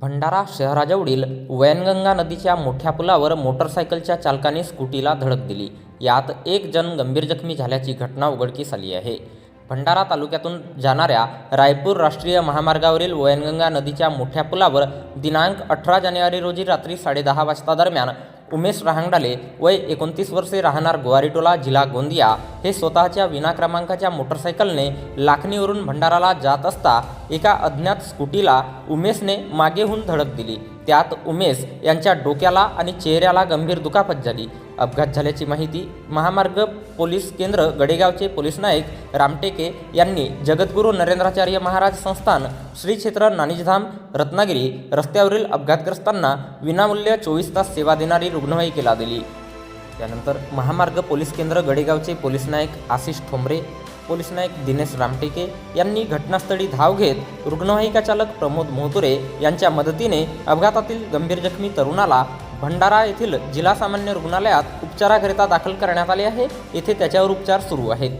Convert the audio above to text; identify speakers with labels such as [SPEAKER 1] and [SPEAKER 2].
[SPEAKER 1] भंडारा शहराजवळील वैनगंगा नदीच्या मोठ्या पुलावर मोटरसायकलच्या चालकाने स्कूटीला धडक दिली. यात एक जण गंभीर जखमी झाल्याची घटना उघडकीस आली आहे. भंडारा तालुक्यातून जाणाऱ्या रायपूर राष्ट्रीय महामार्गावरील वैनगंगा नदीच्या मोठ्या पुलावर दिनांक अठरा जानेवारी रोजी रात्री साडेदहा वाजता दरम्यान उमेश रहांगडाले वय एकोणतीस वर्षे राहणार गोवारीटोला जिल्हा गोंदिया हे स्वतःच्या विना क्रमांकाच्या मोटरसायकलने लाखणीवरून भंडाराला जात असता एका अज्ञात स्कूटीला उमेशने मागेहून धडक दिली. त्यात उमेश यांच्या डोक्याला आणि चेहऱ्याला गंभीर दुखापत झाली. अपघात झाल्याची माहिती महामार्ग पोलीस केंद्र गडेगावचे पोलीस नायक रामटेके यांनी जगद्गुरू नरेंद्राचार्य महाराज संस्थान श्री क्षेत्र नानिजधाम रत्नागिरी रस्त्यावरील अपघातग्रस्तांना विनामूल्य चोवीस तास सेवा देणारी रुग्णवाहिकेला दिली. त्यानंतर महामार्ग पोलीस केंद्र गडेगावचे पोलीस नायक आशिष ठोंबरे पोलीस नायक दिनेश रामटेके यांनी घटनास्थळी धाव घेत रुग्णवाहिका चालक प्रमोद मोहतुरे यांच्या मदतीने अपघातातील गंभीर जखमी तरुणाला भंडारा येथील जिल्हा सामान्य रुग्णालयात उपचाराकरिता दाखल करण्यात आले आहे. येथे त्याच्यावर उपचार सुरू आहेत.